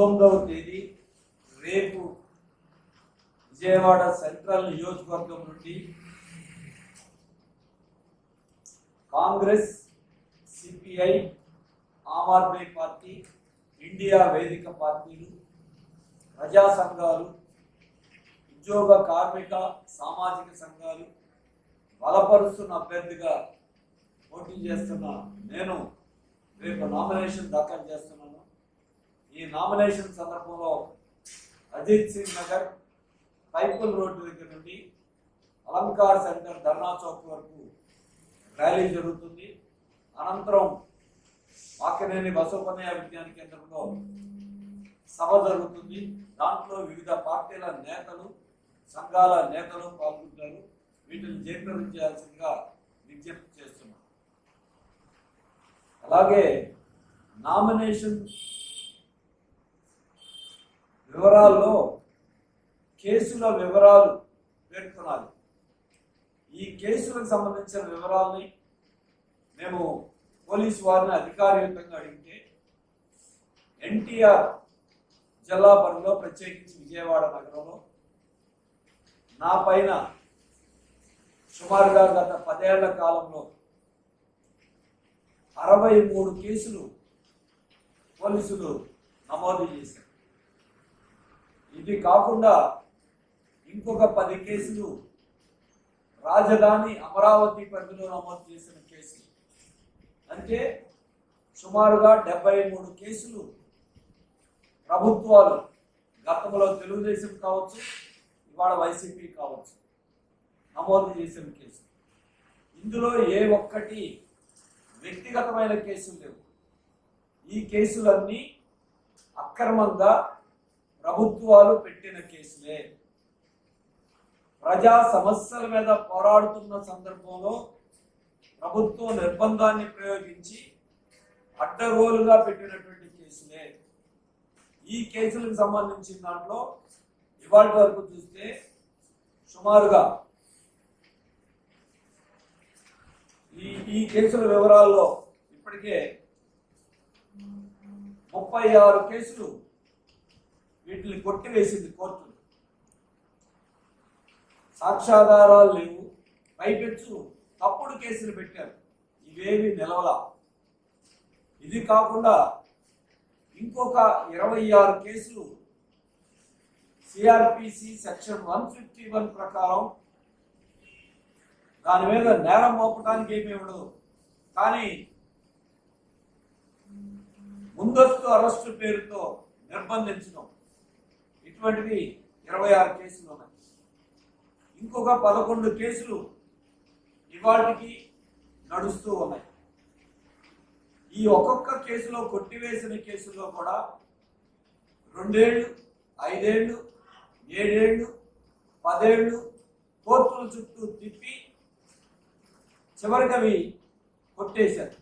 పంతొమ్మిదవ తేదీ రేపు విజయవాడ సెంట్రల్ నియోజకవర్గం నుండి Congress CPI Aam Aadmi party India వేదిక పార్టీలు ప్రజా సంఘాలు ఉద్యోగ కార్మిక సామాజిక సంఘాలు బలపరుస్తున్న అభ్యర్థిగా పోటీ చేస్తున్న నేను రేపు నామినేషన్ దాఖలు చేస్తున్నాను. ఈ నామినేషన్ సందర్భంలో అజిత్ సింగ్ నగర్ పైపుల్ రోడ్డు దగ్గర నుండి అలంకార్ సెంటర్ ధర్నా చౌక్ వరకు ర్యాలీ జరుగుతుంది. అనంతరం మాకినేని బసవపన్నయ్య విజ్ఞాన కేంద్రంలో సభ జరుగుతుంది. దాంట్లో వివిధ పార్టీల నేతలు సంఘాల నేతలు పాల్గొంటారు. వీటిని జీర్ణించాల్సిందిగా విజ్ఞప్తి చేస్తున్నాం. అలాగే నామినేషన్ వివరాల్లో కేసుల వివరాలు పేర్కొనాలి. ఈ కేసులకు సంబంధించిన వివరాలని మేము పోలీసు వారిని అధికారయుతంగా అడిగితే ఎన్టీఆర్ జిల్లా పరిధిలో ప్రత్యేకించి విజయవాడ నగరంలో నా పైన సుమారుగా గత పదేళ్ళ కాలంలో అరవై మూడు కేసులు పోలీసులు నమోదు చేశారు. ఇది కాకుండా ఇంకొక పది కేసులు రాజధాని అమరావతి పరిధిలో నమోదు చేసిన కేసులు అంటే సుమారుగా డెబ్బై మూడు కేసులు ప్రభుత్వాలు గతంలో తెలుగుదేశం కావచ్చు ఇవాళ వైసీపీ కావచ్చు నమోదు చేసిన కేసు. ఇందులో ఏ ఒక్కటి వ్యక్తిగతమైన కేసులు లేవు. ఈ కేసులన్నీ అక్రమంగా ప్రభుత్వాలు పెట్టిన కేసులే. ప్రజా సమస్యల మీద పోరాడుతున్న సందర్భంలో ప్రభుత్వం నిర్బంధాన్ని ప్రయోగించి అడ్డగోలుగా పెట్టినటువంటి కేసులే. ఈ కేసులకు సంబంధించిన దాంట్లో ఇవాళ వరకు చూస్తే సుమారుగా ఈ ఈ కేసుల వివరాల్లో ఇప్పటికే ముప్పై ఆరు కేసులు వీటిని కొట్టివేసింది కోర్టు. సాక్ష్యాధారాలు లేవు. పైపెచ్చు. తప్పుడు కేసులు పెట్టారు. ఇవేవి నిలవలా. ఇది కాకుండా ఇంకొక ఇరవై ఆరు కేసులు CrPC section one fifty one ప్రకారం దాని మీద నేరం మోపడానికి ఏమీ ఉండదు. కానీ ముందస్తు అరెస్టు పేరుతో నిర్బంధించడం. ఇటువంటివి ఇరవై ఆరు కేసులు ఉన్నాయి. ఇంకొక పదకొండు కేసులు ఇవాటికి నడుస్తూ ఉన్నాయి. ఈ ఒక్కొక్క కేసులో కొట్టివేసిన కేసుల్లో కూడా రెండేళ్ళు ఐదేళ్ళు ఏడేళ్ళు పదేళ్ళు కోర్టుల చుట్టూ తిప్పి చివరికి అవి కొట్టేశారు.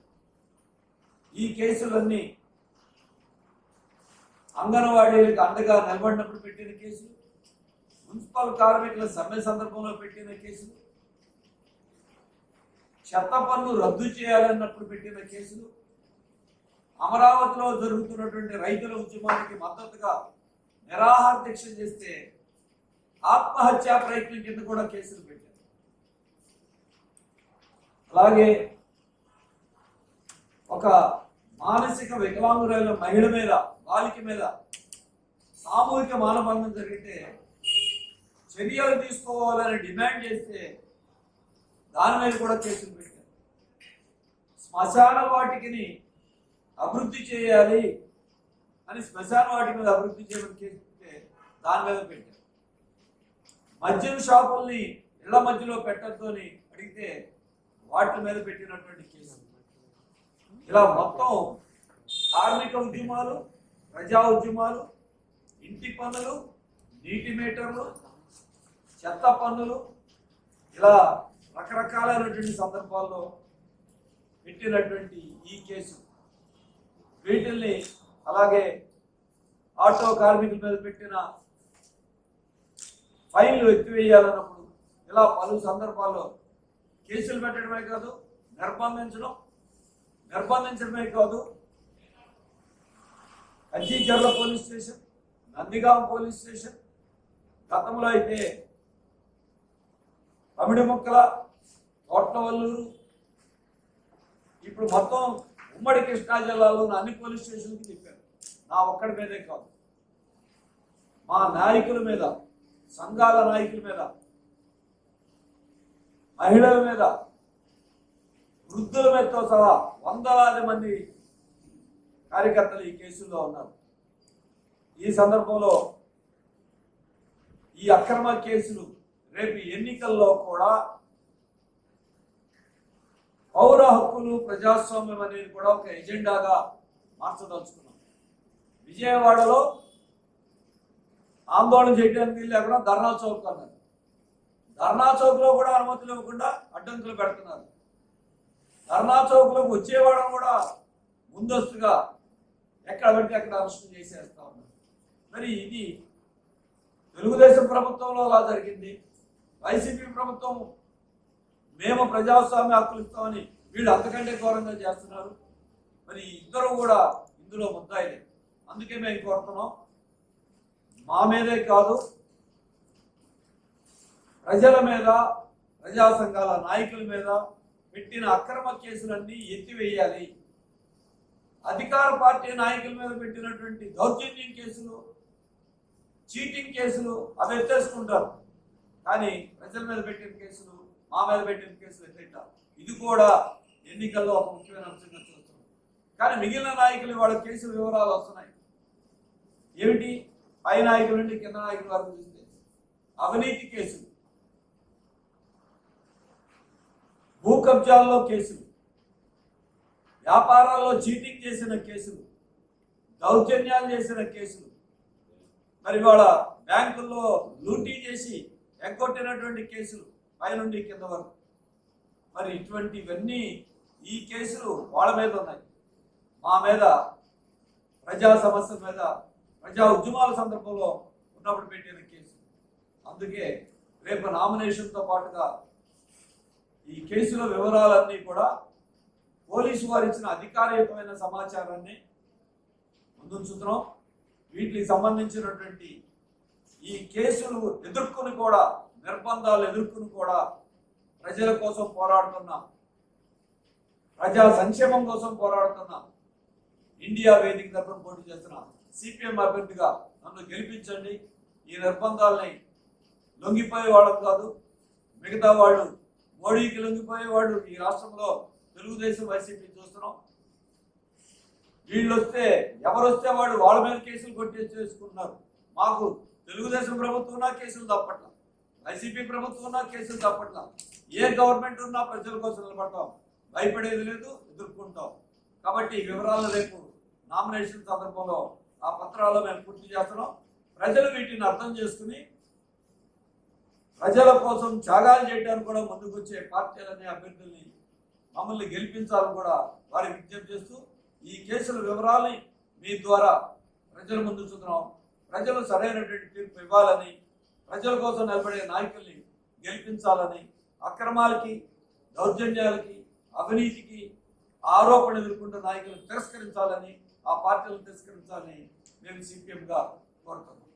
ఈ కేసులన్నీ అంగన్వాడీలకు అండగా నిలబడినప్పుడు పెట్టిన కేసులు మున్సిపల్ కార్మికుల సమ్మె సందర్భంలో పెట్టిన కేసులు చెత్త పన్ను రద్దు చేయాలన్నప్పుడు పెట్టిన కేసులు అమరావతిలో జరుగుతున్నటువంటి రైతుల ఉద్యమానికి మద్దతుగా నిరాహార దీక్ష చేస్తే ఆత్మహత్యా ప్రయత్నం కింద కూడా కేసులు పెట్టారు. అలాగే ఒక మానసిక వికలాంగురైన మహిళ మీద బాలిక మీద సామూహిక మానభంగం జరిగితే చర్యలు తీసుకోవాలని డిమాండ్ చేస్తే దాని మీద కూడా కేసులు పెట్టారు. శ్మశాన వాటికిని అభివృద్ధి చేయాలి అని శ్మశాన వాటి మీద అభివృద్ధి చేయడం కేసు దాని మీద పెట్టారు. మద్యం షాపుల్ని ఇళ్ళ మధ్యలో పెట్టద్దు అని అడిగితే వాటి మీద పెట్టినటువంటి కేసు. ఇలా మొత్తం కార్మిక ఉద్యమాలు ప్రజా ఉద్యమాలు ఇంటి పన్నులు నీటి మీటర్లు చెత్త పన్నులు ఇలా రకరకాలైనటువంటి సందర్భాల్లో పెట్టినటువంటి ఈ కేసు. వీటిల్ని అలాగే ఆటో కార్మికుల మీద పెట్టిన ఫైన్లు ఎత్తివేయాలన్నప్పుడు ఇలా పలు సందర్భాల్లో కేసులు పెట్టడమే కాదు నిర్బంధించడం నిర్బంధించడమే కాదు. Kanchikacherla police station Nandigama police station గతంలో అయితే తమిడి మొక్కల తోటవల్లూరు ఇప్పుడు మొత్తం ఉమ్మడి కృష్ణా జిల్లాలో అన్ని పోలీస్ స్టేషన్కి తిప్పారు. నా ఒక్కడి మీదే కాదు. మా నాయకుల మీద సంఘాల నాయకుల మీద మహిళల మీద వృద్ధుల మీదతో సహా వందలాది మంది కార్యకర్తలు ఈ కేసుల్లో ఉన్నారు. ఈ సందర్భంలో ఈ అక్రమ కేసులు రేపు ఎన్నికల్లో కూడా పౌర హక్కులు ప్రజాస్వామ్యం అనేది కూడా ఒక ఎజెండాగా మార్చదలుచుకున్నాం. విజయవాడలో ఆందోళన చేయడానికి లేకుండా ధర్నా చౌక్ అన్నారు. ధర్నా చౌక్లో కూడా అనుమతులు ఇవ్వకుండా అడ్డంకులు పెడుతున్నారు. ధర్నా చౌక్లోకి కూడా ముందస్తుగా ఎక్కడ పెడితే అక్కడ అరెస్ట్ చేసేస్తా ఉన్నారు మరి ఇది తెలుగుదేశం ప్రభుత్వంలో అలా జరిగింది. వైసీపీ ప్రభుత్వం మేము ప్రజాస్వామ్య హక్కులు ఇస్తామని వీళ్ళు అంతకంటే ఘోరంగా చేస్తున్నారు. మరి ఇద్దరు కూడా ఇందులో ముద్దాయిలే. అందుకే మేము కోరుతున్నాం. మా మీదే కాదు ప్రజల మీద ప్రజా సంఘాల నాయకుల మీద పెట్టిన అక్రమ కేసులన్నీ ఎత్తివేయాలి. అధికార పార్టీ నాయకుల మీద పెట్టినటువంటి దౌర్జన్యం కేసులు చీటింగ్ కేసులు అవి ఎత్తేసుకుంటారు. కానీ ప్రజల మీద పెట్టిన కేసులు మా మీద పెట్టిన కేసులు ఎత్తింటారు ఇది కూడా ఎన్నికల్లో ఒక ముఖ్యమైన అంశంగా చూస్తున్నాం. కానీ మిగిలిన నాయకులు వాళ్ళ కేసుల వివరాలు వస్తున్నాయి. ఏమిటి? పై నాయకుల నుండి కింద నాయకుల వరకు చూస్తే అవినీతి కేసులు. కబ్జాల్లో కేసులు వ్యాపారాల్లో చీటింగ్ చేసిన కేసులు దౌర్జన్యాలు చేసిన కేసులు. మరి వాళ్ళ బ్యాంకుల్లో లూటీ చేసి ఎగ్గొట్టినటువంటి కేసులు పైనుండి కింద వరకు. మరి ఇటువంటివన్నీ ఈ కేసులు వాళ్ళ మీద ఉన్నాయి. మా మీద ప్రజా సమస్యల మీద ప్రజా ఉద్యమాల సందర్భంలో ఉన్నప్పుడు పెట్టిన కేసు అందుకే రేపు నామినేషన్తో పాటుగా ఈ కేసులో వివరాలన్నీ కూడా పోలీసు వారు ఇచ్చిన అధికారయుతమైన సమాచారాన్ని ముందుంచుతున్నాం. వీటికి సంబంధించినటువంటి ఈ కేసులు ఎదుర్కొని కూడా నిర్బంధాలు ఎదుర్కొని కూడా ప్రజల కోసం పోరాడుతున్నాం ప్రజా సంక్షేమం కోసం పోరాడుతున్నాం ఇండియా వేదిక తరఫున పోటీ చేస్తున్న సిపిఎం అభ్యర్థిగా నన్ను గెలిపించండి. ఈ నిర్బంధాలని లొంగిపోయే వాళ్ళం కాదు మిగతా వాళ్ళు మోడీకి లొంగిపోయే ఈ రాష్ట్రంలో తెలుగుదేశం వైసీపీ చూస్తున్నాం. వీళ్ళు వస్తే ఎవరు వస్తే వాళ్ళు వాళ్ళ మీద కేసులు కొట్టి చేసుకుంటున్నారు మాకు తెలుగుదేశం ప్రభుత్వం ఉన్నా కేసులు తప్పట్ల. వైసీపీ ప్రభుత్వం ఉన్నా కేసులు తప్పట్ల. ఏ గవర్నమెంట్ ఉన్నా ప్రజల కోసం నిలబడతాం. భయపడేది లేదు ఎదుర్కొంటాం. కాబట్టి వివరాలు రేపు నామినేషన్ సందర్భంలో ఆ పత్రాల్లో మేము పూర్తి చేస్తున్నాం. ప్రజలు వీటిని అర్థం చేసుకుని ప్రజల కోసం త్యాగాలు చేయడానికి కూడా ముందుకొచ్చే పార్టీలని అభ్యర్థుల్ని మమ్మల్ని గెలిపించాలని కూడా వారికి విజ్ఞప్తి చేస్తూ ఈ కేసుల వివరాలు మీ ద్వారా ప్రజల ముందు చూద్దాం ప్రజలు సరైనటువంటి తీర్పు ఇవ్వాలని ప్రజల కోసం నిలబడే నాయకుల్ని గెలిపించాలని అక్రమాలకి దౌర్జన్యాలకి అవినీతికి ఆరోపణలు ఎదుర్కొంటున్న నాయకులను తిరస్కరించాలని ఆ పార్టీలను తిరస్కరించాలని మేము సిపిఎంగా కోరుతున్నాం.